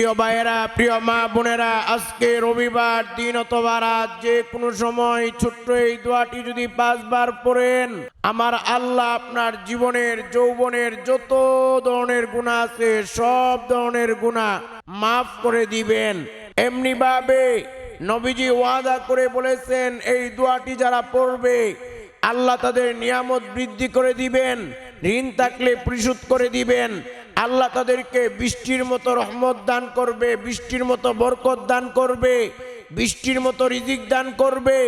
প্রিয় ভাইয়েরা, প্রিয় মা বোনেরা, আজকে রবিবার দিন অথবা রাত যে কোনো সময় ছোট্ট এই দোয়াটি যদি পাঁচবার পড়েন, আমার আল্লাহ আপনার জীবনের, যৌবনের যত ধরনের গুণা আছে, সব ধরনের গুণা মাফ করে দিবেন। এমনি ভাবে নবীজি ওয়াদা করে বলেছেন, এই দোয়াটি যারা পড়বে, আল্লাহ তাদের নিয়ামত বৃদ্ধি করে দিবেন, ঋণ থাকলে পরিশোধ করে দিবেন। আল্লাহ তাদেরকে বৃষ্টির মতো রহমত দান করবে, বৃষ্টির মতো বরকত দান করবে, বৃষ্টির মতো রিজিক দান করবে।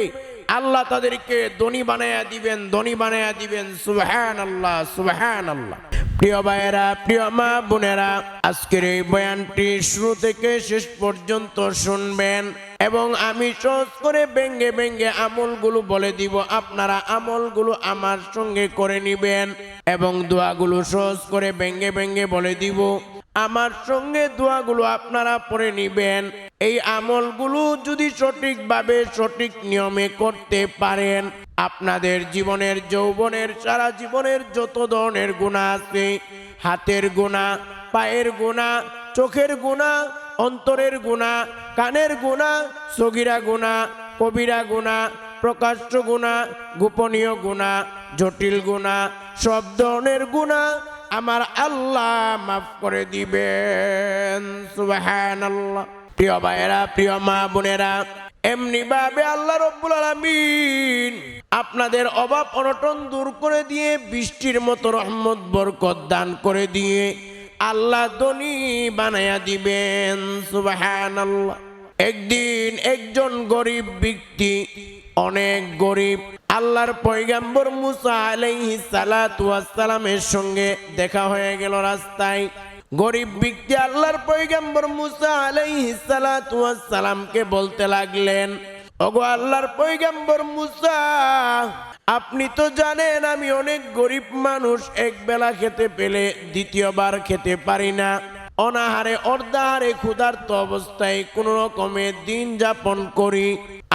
আল্লাহ তাদেরকে ধনী বানায়া দিবেন, ধনী বানায়া দিবেন। সুবহান আল্লাহ সুবহান আল্লাহ প্রিয় ভাইয়েরা, প্রিয় মা বোনেরা, আজকের এই বয়ানটি শুরু থেকে শেষ পর্যন্ত শুনবেন। এবং আমি সহজ করে ব্যঙ্গে ব্যঙ্গে আমলগুলো বলে দিব, আপনারা আমলগুলো আমার সঙ্গে করে নিবেন এবং দোয়াগুলো সহজ করে ব্যঙ্গে ব্যঙ্গে বলে দিব। আমার সঙ্গে দোয়াগুলো আপনারা পড়ে নিবেন। এই আমলগুলো যদি সঠিকভাবে সঠিক নিয়মে করতে পারেন, আপনাদের জীবনের যৌবনের, সারা জীবনের যত ধরনের গুণা আছে, হাতের গুণা, পায়ের গুণা, চোখের গুণা অন্তরের গুণা, কানের গুণা, সগিরা গুণা, কবিরা গুণা, প্রকাশ্য গুণা, গোপনীয় গুণা, জটিল গুণা, সব ধরনের গুণা আমার আল্লাহ মাফ করে দিবেন। সুবহানাল্লাহ। প্রিয় ভাইয়েরা, প্রিয় মা বোনেরা, এমনি ভাবে আল্লাহ রব্বুল আলামিন আপনাদের অভাব অনটন দূর করে দিয়ে বৃষ্টির মতো রহমত, বরকত দান করে দিয়ে আল্লাহ ধনী বানায়া দিবেন, সুবহানাল্লাহ। একদিন একজন গরিব ব্যক্তি, অনেক গরিব, আল্লাহর পৈগাম্বর মুসা আলাইহি সালাতু সালামের সঙ্গে দেখা হয়ে গেল রাস্তায়। গরিব ব্যক্তি আল্লাহর পৈগাম্বর মুসা আলাইহি সালাতু সালামকে বলতে লাগলেন, ওগো আল্লাহর পয়গাম্বর মুসা আপনি তো জানেন আমি অনেক গরিব মানুষ, এক বেলা খেতে পেলে দ্বিতীয়বার খেতে পারি না। অনাহারে, অর্ধাহারে ক্ষুধার্ত অবস্থায় কোন রকমের দিন যাপন করি।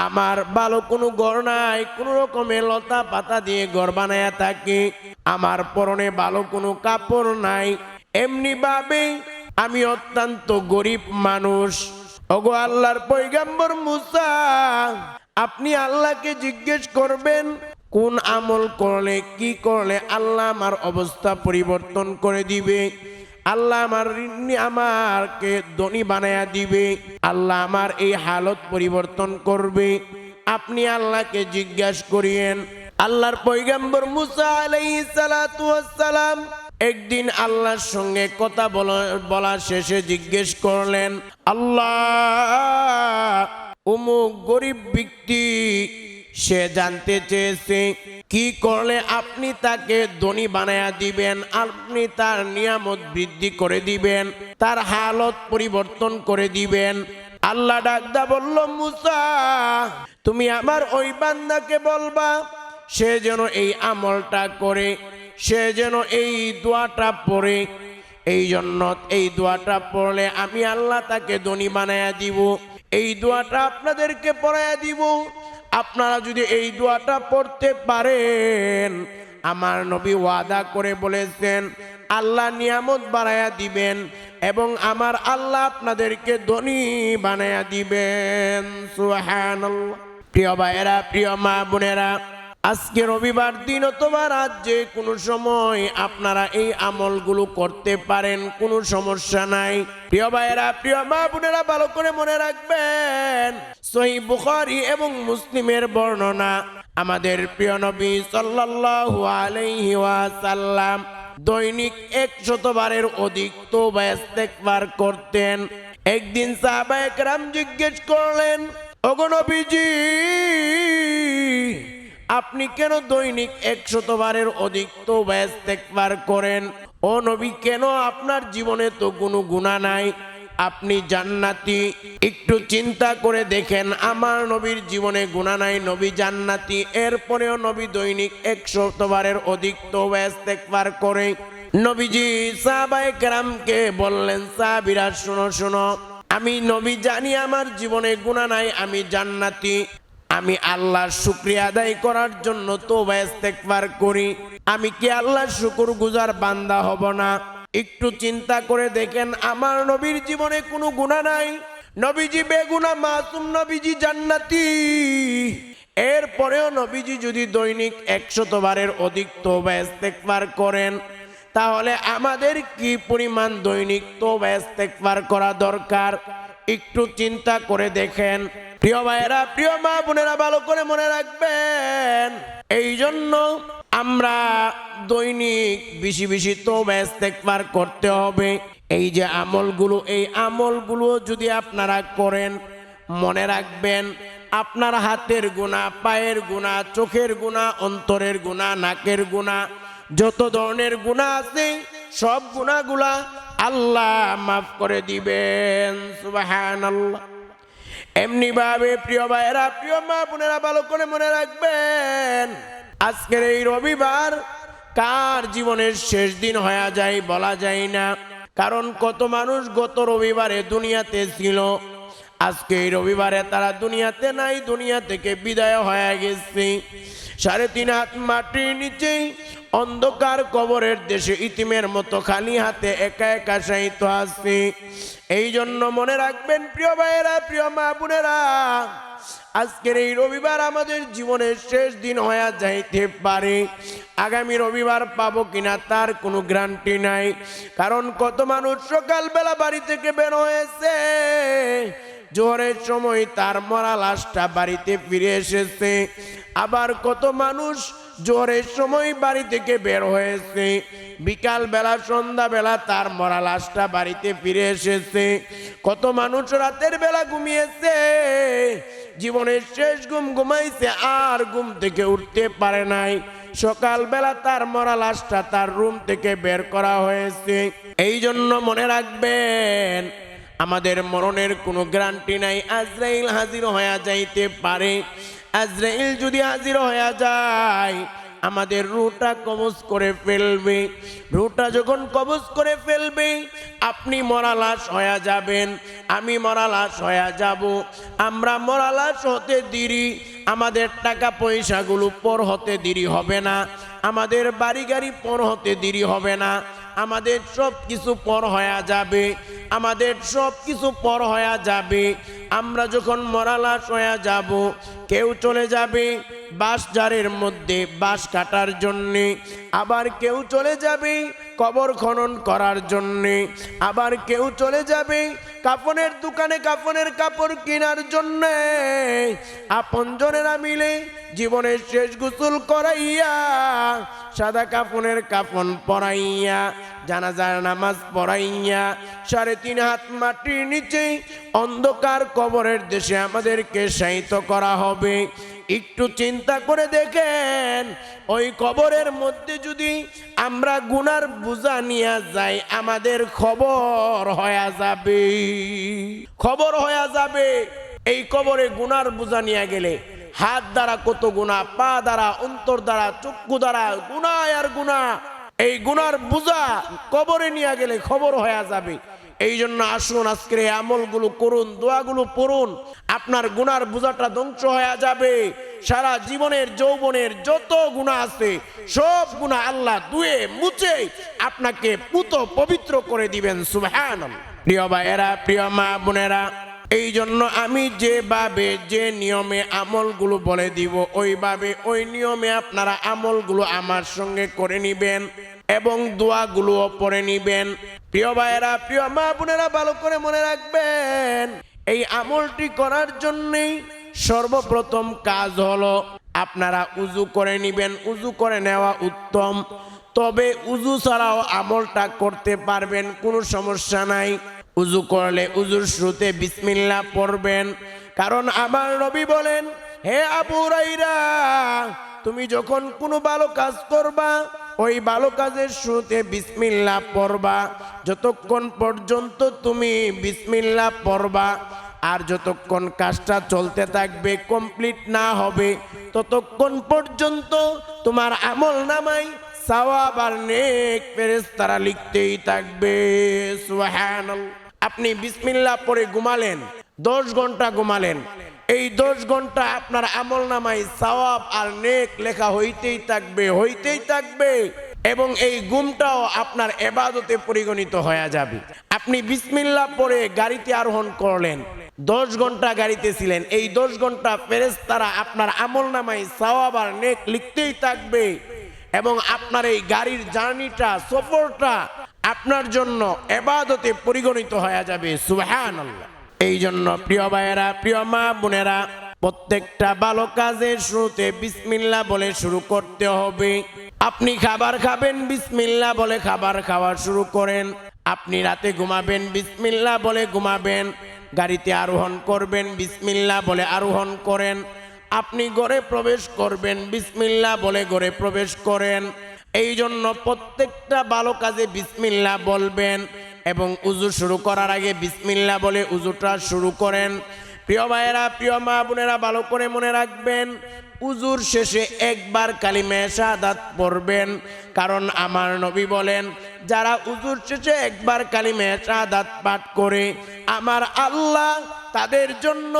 আমার ভালো কোনো ঘর নাই, কোন রকমের লতা পাতা দিয়ে ঘর বানায়া থাকি। আমার পরনে ভালো কোনো কাপড় নাই। এমনি ভাবে আমি অত্যন্ত গরিব মানুষ। ওগো আল্লাহর পৈগাম্বর মুসা, আপনি আল্লাহকে জিজ্ঞেস করবেন কোন আমল করলে, কি করলে আল্লাহ আমার অবস্থা পরিবর্তন করে দিবে? আল্লাহ আমার আমারকে ধনী বানায়া দিবে। আল্লাহ আমার এই হালত পরিবর্তন করবে। আপনি আল্লাহকে জিজ্ঞাসা করিয়েন, আল্লাহর পৈগম্বর মুসা আলাইহিস সালাতু সালাম একদিন আল্লাহর সঙ্গে কথা বলা শেষে জিজ্ঞেস করলেন, আল্লাহ, অমুক গরিব ব্যক্তি সে জানতে চেয়েছে, কি করলে আপনি তাকে ধনী বানায়া দিবেন? আপনি তার নিয়ামত বৃদ্ধি করে দিবেন, তার হালত পরিবর্তন করে দিবেন। আল্লাহ ডাকদা বলল, মুসা, তুমি আমার ওই বান্দাকে বলবা, সে যেন এই আমলটা করে, সে যেন এই দোয়াটা পড়ে। এই জন্য এই দোয়াটা পড়লে আমি আল্লাহ তাকে ধনী বানায়া দিব। এই দোয়াটা আপনাদেরকে পড়ায়া দিব। আপনারা যদি এই দোয়াটা পড়তে পারেন, আমার নবী ওয়াদা করে বলেছেন, আল্লাহ নিয়ামত বাড়ায়া দিবেন এবং আমার আল্লাহ আপনাদেরকে ধনী বানায়া দিবেন। সুহান প্রিয় ভাইয়েরা, প্রিয় মা বোনেরা আজকে রবিবার দিন অথবা রাত যে কোনো সময় আপনারা এই আমলগুলো করতে পারেন, কোনো সমস্যা নাই। প্রিয় ভাইয়েরা, প্রিয় মা বোনেরা, ভালো করে মনে রাখবেন, সহি বুখারি এবং মুসলিমের বর্ণনা আমাদের প্রিয় নবী সাল্লাল্লাহু আলাইহি ওয়াসাল্লাম দৈনিক একশতবারের অধিক তোবা ইস্তেগফার করতেন। একদিন সাহাবা একরাম জিজ্ঞেস করলেন, ওগো নবীজি আপনি কেন দৈনিক একশতবারের অধিক তো ব্যাস ব্যস্তেকবার করেন? ও নবী, কেন আপনার জীবনে তো কোনো গুণা নাই? আপনি জান্নাতি। একটু চিন্তা করে দেখেন, আমার নবীর জীবনে গুণা নাই, নবী জান্নাতি। এরপরেও নবী দৈনিক একশতবারের অধিক তো ব্যাস ব্যস্তেকবার করে। নবীজি, সাহাবায়ে কেরামকে বললেন, সাহাবিরা, শোনো শোনো। আমি নবী জানি আমার জীবনে গুণা নাই, আমি জান্নাতি। আমি আল্লাহর শুক্রিয়া আদায় করার জন্য তো ইস্তেগফার করি। আমি কি আল্লাহর শুকুর গুজার বান্দা হব না? একটু চিন্তা করে দেখেন, আমার নবীর জীবনে কোনো গুণা নাই। নবীজি বেগুনা, মাসুম নবীজি জান্নাতি। এরপরেও নবীজি যদি দৈনিক একশত বারের অধিক তোবা ইস্তেগফার করেন, তাহলে আমাদের কি পরিমাণ দৈনিক তোবা ইস্তেগফার করা দরকার? একটু চিন্তা করে দেখেন প্রিয় ভাইয়েরা, প্রিয় মা বোনেরা, ভালো করে মনে রাখবেন। এই জন্য আমরা দৈনিক বেশি বেশি তোবা ইস্তেগফার করতে হবে। এই যে আমলগুলো, এই আমলগুলো যদি আপনারা করেন, মনে রাখবেন আপনার হাতের গুণা পায়ের গুণা চোখের গুণা অন্তরের গুণা নাকের গুণা যত ধরনের গুণা আছে, সব গুণাগুলা আল্লাহ মাফ করে দিবেন। সুবাহান আল্লাহ এমনি ভাবে প্রিয় ভাইয়েরা, প্রিয় মা বোনেরা ভালো করে মনে রাখবেন, আজকের এই রবিবার কার জীবনের শেষ দিন হয়ে যায় বলা যায় না। কারণ কত মানুষ গত রবিবারে দুনিয়াতে ছিল আজকে এই রবিবারে তারা দুনিয়াতে নাই, দুনিয়া থেকে বিদায় হয়ে গেছে। সাড়ে তিন হাত মাটির নিচে অন্ধকার কবরের দেশে ইতিমের মতো খালি হাতে একা একা সাহিত্য আছে। এই জন্য মনে রাখবেন, প্রিয় ভাইয়েরা, প্রিয় মা বোনেরা, আজকের এই রবিবার আমাদের জীবনের শেষ দিন হয়ে যাইতে পারে। আগামী রবিবার পাবো কিনা তার কোনো গ্যারান্টি নাই। কারণ কত মানুষ সকালবেলা বাড়ি থেকে বের হয়েছে জোহরের সময় তার মরা লাশটা বাড়িতে ফিরে এসেছে। আবার কত মানুষ জোহরের সময় বাড়ি থেকে বের হয়েছে। বিকাল বেলা সন্ধ্যা বেলা তার মরা লাশটা বাড়িতে ফিরে এসেছে। কত মানুষ রাতের বেলা ঘুমিয়েছে। জীবনের শেষ ঘুম ঘুমাইছে, আর ঘুম থেকে উঠতে পারে নাই। সকালবেলা তার মরা লাশটা তার রুম থেকে বের করা হয়েছে। এই জন্য মনে রাখবেন আমাদের মরণের কোনো গ্যারান্টি নাই। আজরাইল হাজির হয়ে যাইতে পারে। আজরাইল যদি হাজির হয়ে যায়, আমাদের রুটা কবজ করে ফেলবে। রুটা যখন কবজ করে ফেলবে, আপনি মরালাস হয়ে যাবেন। আমি মরালাস হয়ে যাব। আমরা মরালাস হতে দেরি। আমাদের টাকা পয়সাগুলো পর হতে দেরি হবে না। আমাদের বাড়ি গাড়ি পর হতে দেরি হবে না। আমাদের সব কিছু পর হয়ে যাবে, আমাদের সব কিছু পর হয়ে যাবে। আমরা যখন মরালাস হয়ে যাব, কেউ চলে যাবে বাঁশ জারের মধ্যে বাঁশ কাটার জন্যে, আবার কেউ চলে যাবে কবর খনন করার জন্যে, আবার কেউ চলে যাবে কাপনের দোকানে কাপনের কাপড় কেনার জন্যে আপনজনেরা মিলে জীবনের শেষ গোসল করাইয়া সাদা কাপনের কাপন পরাইয়া, জানাজার নামাজ পড়াইয়া, সাড়ে তিন হাত মাটির নিচে অন্ধকার কবরের দেশে আমাদেরকে সাহিত্য করা হবে। একটু চিন্তা করে দেখেন, ওই কবরের মধ্যে যদি আমরা গুনার বোঝা নিয়ে যাই, আমাদের খবর হয়ে যাবে। খবর হয়ে যাবে। এই কবরে গুনার বোঝা নিয়ে গেলে হাত দ্বারা কত গুণা, পা দ্বারা, অন্তর দ্বারা, চক্ষু দ্বারা গুণা আর গুণা, এই গুনার বোঝা কবরে নিয়ে গেলে খবর হয়ে যাবে। এই জন্য আসুন, আজকের এই আমলগুলো করুন, দোয়াগুলো পড়ুন। আপনার গুনার বোঝাটা ধ্বংস হয়ে যাবে। সারা জীবনের, যৌবনের যত গুণা আছে, সব গুণা আল্লাহ দুয়ে মুছে আপনাকে পুত পবিত্র করে দিবেন সুবহান প্রিয় ভাইয়েরা, প্রিয় মা বোনেরা এই জন্য আমি যেভাবে যে নিয়মে আমলগুলো বলে দিব, ওইভাবে ওই নিয়মে আপনারা আমলগুলো আমার সঙ্গে করে নিবেন। এবং দোয়াগুলোও পড়ে নিবেন। প্রিয় ভাইয়েরা, প্রিয় মা বোনেরা, ভালো করে মনে রাখবেন, এই আমলটি করার জন্যেই সর্বপ্রথম কাজ হলো আপনারা উজু করে নিবেন। উজু করে নেওয়া উত্তম। তবে উজু ছাড়াও আমলটা করতে পারবেন, কোনো সমস্যা নাই। উজু করলে উজুর শুরুতে বিসমিল্লা পড়বেন। কারণ আমার রবি বলেন, হে আবু রাইরা তুমি যখন কোনো ভালো কাজ করবা ওই ভালো কাজের শুরুতে বিসমিল্লা পড়বা। যতক্ষণ পর্যন্ত তুমি বিসমিল্লা পড়বা আর যতক্ষণ কাজটা চলতে থাকবে কমপ্লিট না হবে, ততক্ষণ পর্যন্ত তোমার আমল নামাই সওয়াব আর নেক ফেরেশতারা লিখতেই থাকবে। সুবহানাল্লাহ। আপনি বিসমিল্লাহ পরে ঘুমালেন, দশ ঘণ্টা ঘুমালেন। এই দশ ঘণ্টা আপনার আমল নামাই সওয়াব আর নেক লেখা হইতেই থাকবে হইতেই থাকবে এবং এই গুমটাও আপনার এবাদতে পরিগণিত হয়ে যাবে। আপনি বিসমিল্লা পরে গাড়িতে আরোহণ করলেন, দশ ঘণ্টা গাড়িতে ছিলেন, এই দশ ঘণ্টা ফেরেস্তারা আপনার আমল নামাই আর নেক লিখতেই থাকবে এবং আপনার এই গাড়ির জার্নিটা, সফরটা আপনার জন্য এবাদতে পরিগণিত হয়ে যাবে সুবহান এই জন্য প্রিয় ভাইয়েরা, প্রিয় মা বোনেরা, প্রত্যেকটা ভালো কাজের শুরুতে বিসমিল্লা বলে শুরু করতে হবে। আপনি খাবার খাবেন বিসমিল্লা বলে খাবার খাওয়া শুরু করেন। আপনি রাতে ঘুমাবেন বিসমিল্লা বলে ঘুমাবেন। গাড়িতে আরোহণ করবেন বিসমিল্লা বলে আরোহণ করেন। আপনি ঘরে প্রবেশ করবেন বিসমিল্লা বলে ঘরে প্রবেশ করেন। এই জন্য প্রত্যেকটা ভালো কাজে বিসমিল্লা বলবেন। এবং উজু শুরু করার আগে বিসমিল্লা বলে উজুটা শুরু করেন। প্রিয় ভাইয়েরা, প্রিয় মা বোনেরা, ভালো করে মনে রাখবেন, উজুর শেষে একবার কালিমে শাহাদাত পড়বেন। কারণ আমার নবী বলেন, যারা উজুর শেষে একবার কালিমে শাহাদাত পাঠ করে, আমার আল্লাহ তাদের জন্য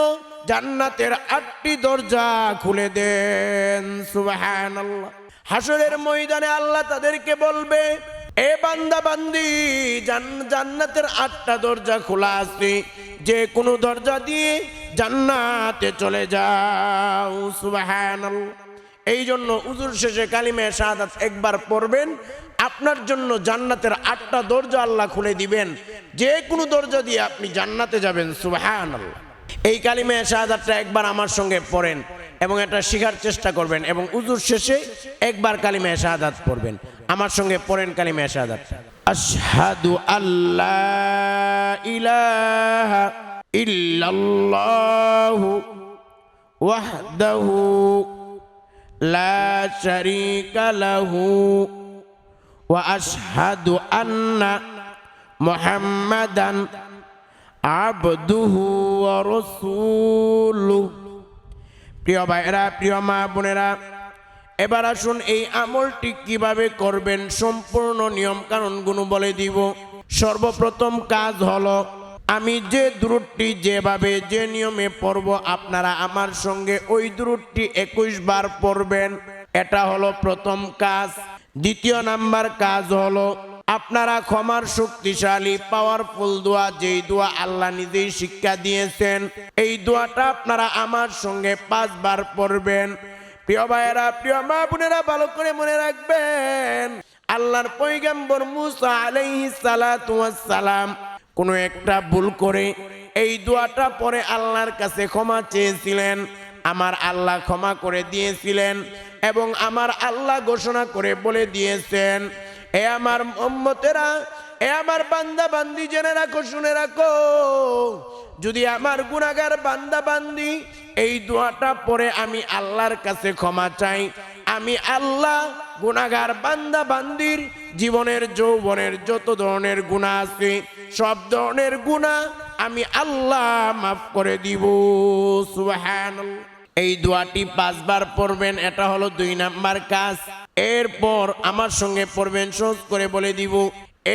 জান্নাতের আটটি দরজা খুলে দেন। সুবহানাল্লাহ। হাসরের ময়দানে আল্লাহ তাদেরকে বলবে এ বান্দা বান্দি জান্নাতের আটটা দরজা খোলা আছে। যে কোনো দরজা দিয়ে জান্নাতে চলে যাও, সুবহানাল্লাহ। এই জন্য উজুর শেষে কালিমে শাহাদাত একবার পড়বেন। আপনার জন্য জান্নাতের আটটা দরজা আল্লাহ খুলে দিবেন। যে কোনো দরজা দিয়ে আপনি জান্নাতে যাবেন, সুবহানাল্লাহ। এই কালিমে শাহাদাতটা একবার আমার সঙ্গে পড়েন এবং এটা শেখার চেষ্টা করবেন এবং উজুর শেষে একবার কালিমে শাহাদাত পড়বেন। আমার সঙ্গে পড়েন কালিমে শাহাদাতটা আশহাদু আল্লাহ ইলাহা ইল্লাল্লাহু ওয়াহদাহু লা শারীকা লাহু ওয়া আশহাদু আন্না মুহাম্মাদান আবদুহু ওয়া রাসূলুহু। প্রিয় ভাইরা প্রিয় মা বোনেরা এবার আসুন এই আমলটি কীভাবে করবেন সম্পূর্ণ নিয়ম কানুনগুলো বলে দিব। সর্বপ্রথম কাজ হলো, আমি যে দূরটি যেভাবে যে নিয়মে পড়ব আপনারা আমার সঙ্গে ওই দূরটি একুশ বার পড়বেন। এটা হলো প্রথম কাজ। দ্বিতীয় নাম্বার কাজ হলো, আপনারা ক্ষমার শক্তিশালী পাওয়ারফুল দোয়া, যেই দোয়া আল্লাহ নিজেই শিক্ষা দিয়েছেন, এই দোয়াটা আপনারা আমার সঙ্গে পাঁচবার পড়বেন। প্রিয় ভাইয়েরা, প্রিয় মা বোনেরা, ভালো করে মনে রাখবেন, আল্লাহর পৈগম্বর মুসা আলাইহি সালাম কোনো একটা ভুল করে এই দোয়াটা পরে আল্লাহর কাছে ক্ষমা চেয়েছিলেন, আমার আল্লাহ ক্ষমা করে দিয়েছিলেন এবং আমার আল্লাহ ঘোষণা করে বলে দিয়েছেন, এ আমার মোহাম্মতেরা এ আমার বান্দা বান্দি জেনে রাখো, শুনে রাখো। যদি আমার গুণাগার বান্দা বান্দি, এই দোয়াটা পরে আমি আল্লাহর কাছে ক্ষমা চাই। আমি আল্লাহ গুণাগার বান্দা বান্দির জীবনের, যৌবনের যত ধরনের গুণা আছে, সব ধরনের গুণা আমি আল্লাহ মাফ করে দিব। সুবহানাল্লাহ। এই দোয়াটি পাঁচবার পড়বেন, এটা হলো দুই নাম্বার কাজ। এরপর আমার সঙ্গে পড়বেন, সহজ করে বলে দিব।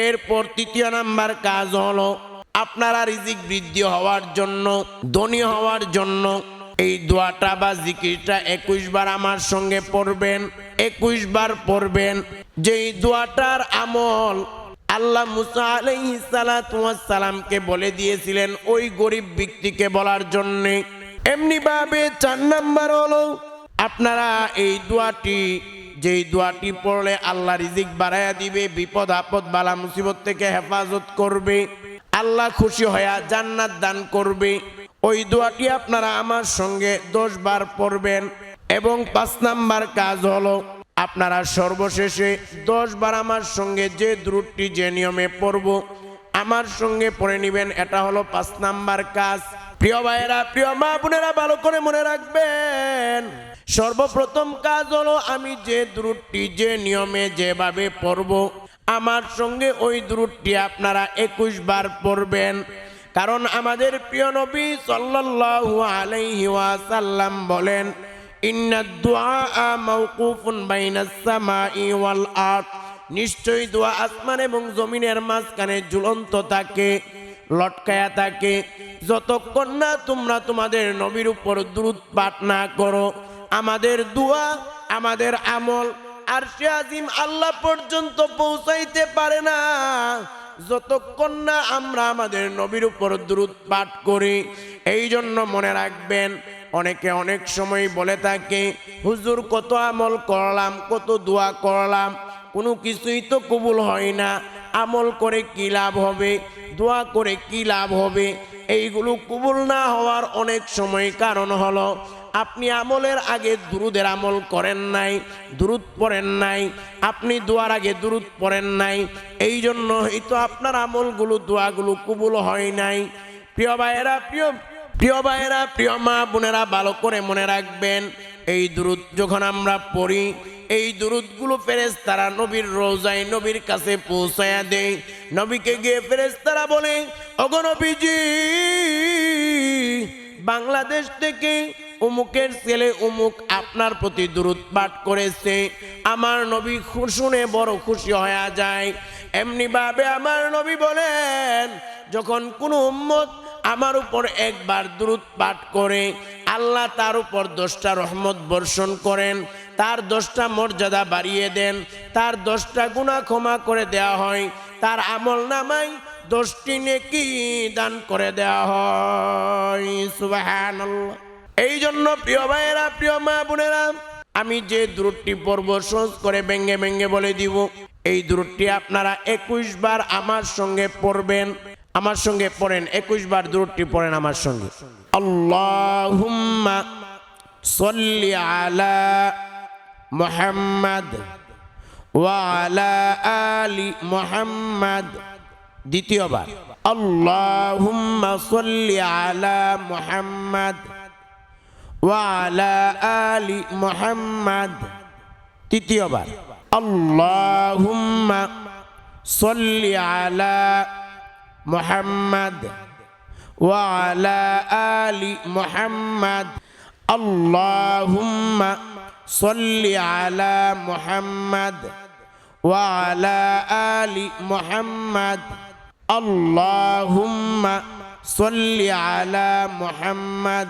এরপর তৃতীয় নাম্বার কাজ হলো আপনারা রিজিক বৃদ্ধি হওয়ার জন্য, ধনী হওয়ার জন্য এই দোয়াটা বা জিকিরটা একুশ বার আমার সঙ্গে পড়বেন, একুশ বার পড়বেন। যেই দোয়াটার আমল আল্লাহ মুসা সালামকে বলে দিয়েছিলেন, ওই গরিব ব্যক্তিকে বলার জন্যে। এমনি ভাবে চার নাম্বার হলো, আপনারা এই দোয়াটি যেই দোয়াটি পড়লে আল্লাহ রিজিক বাড়াইয়া দিবে, বিপদ, আপদ, বালা, মুসিবত থেকে হেফাজত করবে, আল্লাহ খুশি হইয়া জান্নাত দান করবে। ওই দোয়াটি আপনারা আমার সঙ্গে দশ বার পড়বেন এবং পাঁচ নাম্বার কাজ হলো, আপনারা সর্বশেষে দশ বার আমার সঙ্গে যে দ্রুটটি যে নিয়মে পড়ব, আমার সঙ্গে পড়ে নিবেন, এটা হলো পাঁচ নাম্বার কাজ। প্রিয় ভাইয়েরা, প্রিয় মা বোনেরা, ভালো করে মনে রাখবেন। সর্বপ্রথম কাজ হলো আমি যে দ্রুটটি যে নিয়মে, যেভাবে পড়ব, আমার সঙ্গে ওই দ্রুটটি আপনারা একুশ বার পড়বেন। কারণ আমাদের প্রিয় নবী সাল্লাল্লাহু আলাইহি ওয়াসাল্লাম বলেন নিশ্চয়ই দোয়া আসমান এবং জমিনের মাঝখানে ঝুলন্ত থাকে, লটকায়া থাকে। যতক্ষণ না তোমরা তোমাদের নবীর উপর দ্রুত পাঠ না করো আমাদের দোয়া, আমাদের আমল। আর সে আজিম আল্লাহ পর্যন্ত পৌঁছাইতে পারে না। যতক্ষণ না আমরা আমাদের নবীর উপর দ্রুত পাঠ করি, এই জন্য মনে রাখবেন, অনেকে অনেক সময় বলে থাকে, হুজুর, কত আমল করলাম, কত দোয়া করলাম, কোনো কিছুই তো কবুল হয় না। আমল করে কি লাভ হবে? দোয়া করে কি লাভ হবে? এইগুলো কবুল না হওয়ার অনেক সময় কারণ হলো আপনি আমলের আগে দুরুদের আমল করেন নাই, দুরুদ পড়েন নাই, আপনি দোয়ার আগে দুরুদ পড়েন নাই এই জন্য হয়তো আপনার আমলগুলো, দোয়াগুলো কবুল হয় নাই। প্রিয় ভাইয়েরা, প্রিয় প্রিয় ভাইয়েরা, প্রিয় মা বোনেরা, ভালো করে মনে রাখবেন, এই দুরুদ যখন আমরা পড়ি, এই দুরুদগুলো ফেরেস তারা নবীর রোজায়, নবীর কাছে পৌঁছায়া দেয়। নবীকে গিয়ে ফেরেস তারা বলে অগনবীজি বাংলাদেশ থেকে উমুকের ছেলে উমুক আপনার প্রতি দূরত পাঠ করেছে। আমার নবী শুনে বড় খুশি হয়ে যায়। এমনি ভাবে আমার নবী বলেন, যখন কোনো উম্মত আমার উপর একবার দূরত পাঠ করে, আল্লাহ তার উপর দশটা রহমত বর্ষণ করেন, তার দশটা মর্যাদা বাড়িয়ে দেন, তার দশটা গুণা ক্ষমা করে দেয়া হয়, তার আমল নামাই দশটি নেকি দান করে দেওয়া হয়। সুবহানাল্লাহ। এই জন্য প্রিয় ভাইয়েরা, প্রিয় মা বোনেরা, আমি যে দূরটি পর্ব সহজ করে ব্যঙ্গে ব্যঙ্গে বলে দিব। এই দূরটি আপনারা একুশ বার আমার সঙ্গে পড়বেন, আমার সঙ্গে পড়েন, একুশ বার দূরটি পড়েন আমার সঙ্গে। আল্লাহুম্মা সল্লি আলা মুহাম্মাদ ওয়ালা আলি মুহাম্মাদ। দ্বিতীয়বার, আল্লাহুম্মা সল্লি আলা মুহাম্মাদ। ওয়ালা আলি মুহাম্মাদ তৃতীয়বার আল্লাহুম্মা সল্লি আলা মুহাম্মাদ ওয়ালা আলি মুহাম্মাদ আল্লাহুম্মা সল্লি আলা মুহাম্মাদ وعلى آل محمد اللهم صل على محمد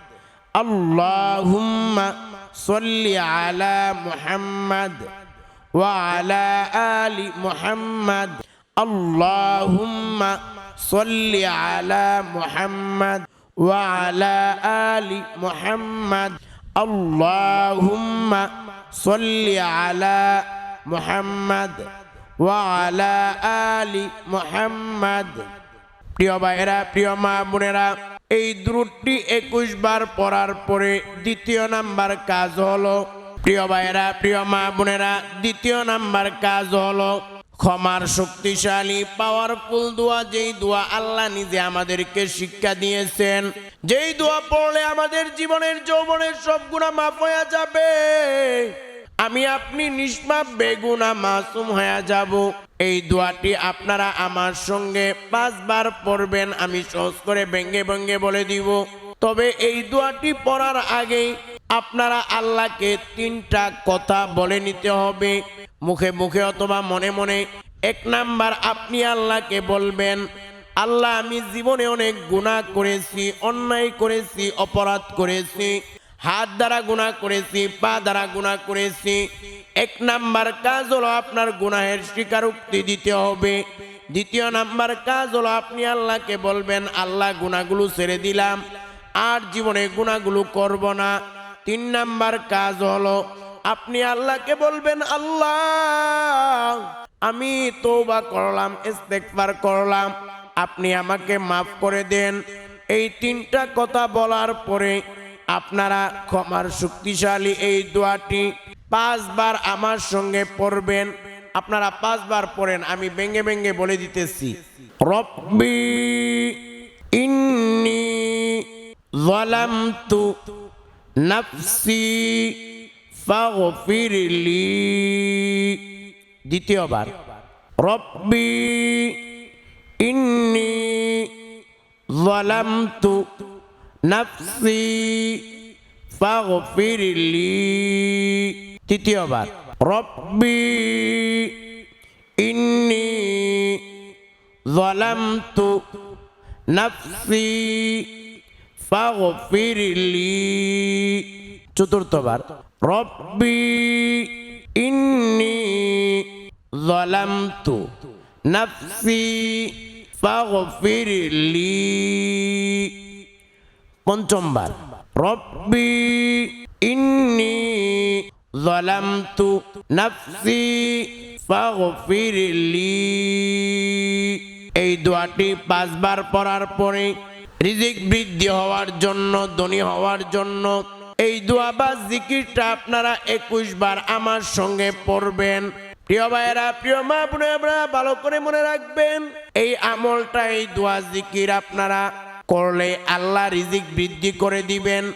اللهم صل على محمد وعلى آل محمد اللهم صل على محمد وعلى آل محمد اللهم صل على محمد وعلى آل محمد প্রিয় ভাইয়েরা প্রিয় মা বোনেরা এই দ্রুটটি একুশ বার পড়ার পরে দ্বিতীয় নাম্বার কাজ হলো। প্রিয় ভাইয়েরা, প্রিয় মা বোনেরা, দ্বিতীয় নাম্বার কাজ হলো ক্ষমার শক্তিশালী পাওয়ারফুল দোয়া। যেই দোয়া আল্লাহ নিজে আমাদেরকে শিক্ষা দিয়েছেন, যেই দোয়া পড়লে আমাদের জীবনের যৌবনের সব গুণা মাফ হয়ে যাবে। আমি আপনি নিষ্পাপ বেগুনা মাসুম হয়ে যাব। এই দোয়াটি আপনারা আমার সঙ্গে পাঁচবার পড়বেন, আমি সহজ করে ভেঙ্গে ভেঙ্গে বলে দিব। তবে এই দোয়াটি পড়ার আগেই আপনারা আল্লাহকে তিনটা কথা বলে নিতে হবে। মুখে মুখে অথবা মনে মনে এক নাম্বার আপনি আল্লাহকে বলবেন, আল্লাহ, আমি জীবনে অনেক গুনাহ করেছি, অন্যায় করেছি, অপরাধ করেছি হাত দ্বারা গুণা করেছি, পা দ্বারা গুণা করেছি। এক নাম্বার কাজ হলো আপনার গুনাহের স্বীকারোক্তি দিতে হবে। দ্বিতীয় নাম্বার কাজ হলো আপনি আল্লাহকে বলবেন, আল্লাহ গুণাগুলো ছেড়ে দিলাম, আর জীবনে গুণাগুলো করব না। তিন নাম্বার কাজ হলো আপনি আল্লাহকে বলবেন, আল্লাহ, আমি তৌবা করলাম ইস্তেকবার করলাম, আপনি আমাকে মাফ করে দেন। এই তিনটা কথা বলার পরে আপনারা ক্ষমার শক্তিশালী এই দোয়াটি পাঁচবার আমার সঙ্গে পড়বেন আপনারা পাঁচবার পড়েন আমি ব্যঙ্গে ব্যঙ্গে বলে দিতেছি রব্বি ইন্নি ظلمت نفسي فاغفر لي দ্বিতীয়বার রব্বি ইন্নি ظلمت নাফসি ফাগফিরলি তৃতীয়বার রব্বি ইন্নি জলামতু নাফসি ফাগফিরলি চতুর্থবার রব্বি ইন্নি জলামতু নাফসি ফাগফিরলি পঞ্চমবার। রব্বি ইন্নি জলামতু নাফসি ফাগফিরলি এই দোয়াটি পাঁচবার পড়ার পরে রিজিক বৃদ্ধি হওয়ার জন্য, ধনী হওয়ার জন্য এই দোয়া বা জিকিরটা আপনারা একুশ বার আমার সঙ্গে পড়বেন। প্রিয় ভাইয়েরা, প্রিয় মা বোনেরা, ভালো করে মনে রাখবেন, এই আমলটা, এই দোয়া, জিকির আপনারা করলে আল্লাহ রিজিক বৃদ্ধি করে দিবেন,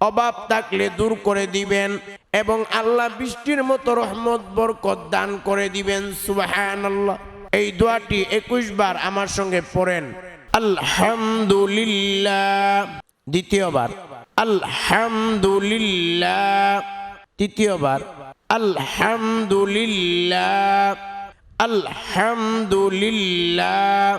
অভাব থাকলে দূর করে দিবেন এবং আল্লাহ বৃষ্টির মতো রহমত, বরকত দান করে দিবেন। সুবহানাল্লাহ। এই দোয়াটি একুশ বার আমার সঙ্গে পড়েন। আলহামদুলিল্লাহ। দ্বিতীয়বার। আলহামদুলিল্লাহ। তৃতীয়বার। আলহামদুলিল্লাহ। আলহামদুলিল্লাহ।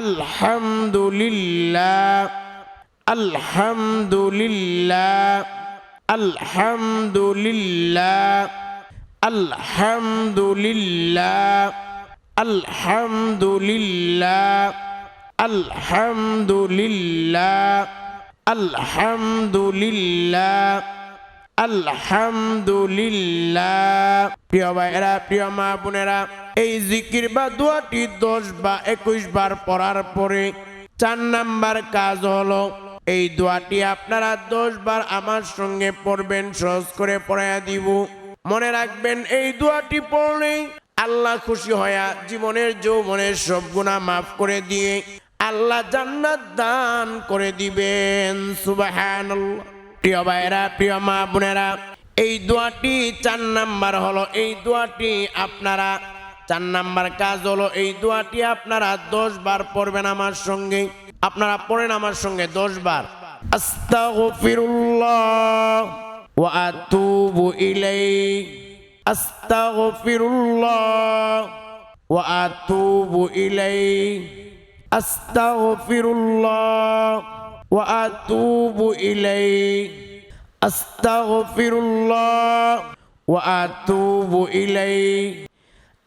আলহামদুলিল্লাহ আলহামদুলিল্লাহ আলহামদুলিল্লাহ আলহামদুলিল্লাহ আলহামদুলিল্লাহ আলহামদুলিল্লাহ আলহামদুলিল্লাহ আলহামদুলিল্লাহ। প্রিয় ভাইয়েরা প্রিয় মা বোনেরা এই জিকির বা দোয়াটি দশ বা একুশ বার পড়ার পরে চার নাম্বার কাজ হলো, এই দোয়াটি আপনারা দশ বার আমার সঙ্গে পড়বেন, সহজ করে পড়াইয়া দিব। মনে রাখবেন, এই দোয়াটি পড়লেই আল্লাহ খুশি হয়া জীবনের যৌবনের সব গুণা মাফ করে দিয়ে আল্লাহ জান্নাত দান করে দিবেন। সুবহানাল্লাহ। প্রিয় ভাইয়েরা, প্রিয় মা বোনেরা, এই দোয়াটি চার নাম্বার হলো, এই দোয়াটি আপনারা চার নাম্বার কাজ হলো, এই দোয়াটি আপনারা দশ বার পড়বেন আমার সঙ্গে। আপনারা পড়েন আমার সঙ্গে দশ বার। আস্তাগফিরুল্লাহ ওয়া আতুবু ইলাইহি। আস্তাগফিরুল্লাহ ওয়া আতুবু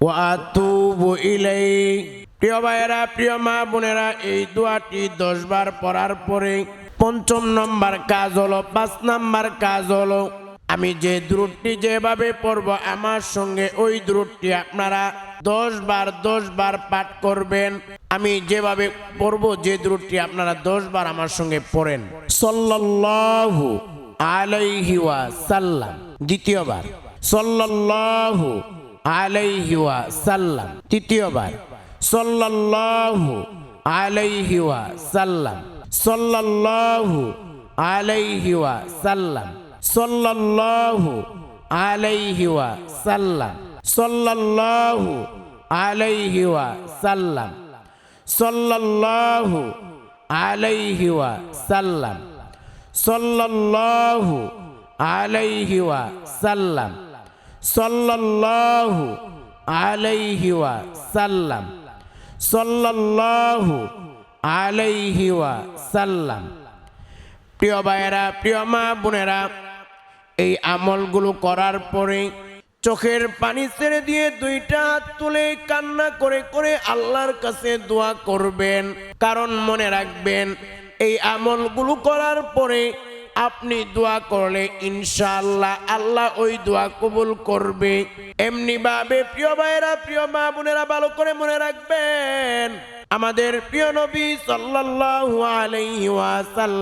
ওয়া আতুবু ইলাইহি। প্রিয় ভাইয়েরা, প্রিয় মা বোনেরা, এই দোয়াটি দশ বার পড়ার পরে পঞ্চম নম্বর কাজ হলো, পাঁচ নম্বর কাজ হলো, আমি যে দূরটি যেভাবে পড়ব, আমার সঙ্গে ওই দূরটি আপনারা দশ বার দশ বার পাঠ করবেন। আমি যেভাবে পড়ব, যে দূরটি আপনারা দশ বার আমার সঙ্গে পড়েন। সল্লাল্লাহু আলাইহি ওয়া সাল্লাম দ্বিতীয়বার। সল্লাল্লাহু আলাইহিওয়া সাল্লাম তৃতীয়বার। সল্লাল্লাহু আলাইহিওয়া সাল্লাম সল্লাল্লাহু আলাইহিওয়া সাল্লাম সল্লাল্লাহু আলাইহিওয়া সাল্লাম সল্লাল্লাহু আলাইহিওয়া সাল্লাম সল্লাল্লাহু আলাইহিওয়া সাল্লাম সল্লাল্লাহু আলাইহিওয়া সাল্লাম সল্লাল্লাহু আলাইহি ওয়া সাল্লাম। সল্লাল্লাহু আলাইহি ওয়া সাল্লাম। প্রিয় ভাইয়েরা, প্রিয় মা বোনেরা, এই আমলগুলো করার পরে চোখের পানি ছেড়ে দিয়ে দুইটা তুলে কান্না করে করে আল্লাহর কাছে দোয়া করবেন। কারণ মনে রাখবেন, এই আমলগুলো করার পরে আপনি দোয়া করলে ইনশাল্লাহ আল্লাহ ওই দোয়া কবুল করবে। এমনি ভাবে প্রিয় ভাইরা প্রিয় মা বোনেরা, ভালো করে মনে রাখবেন, আমাদের প্রিয় নবী সাল্লাল্লাহু আলাইহি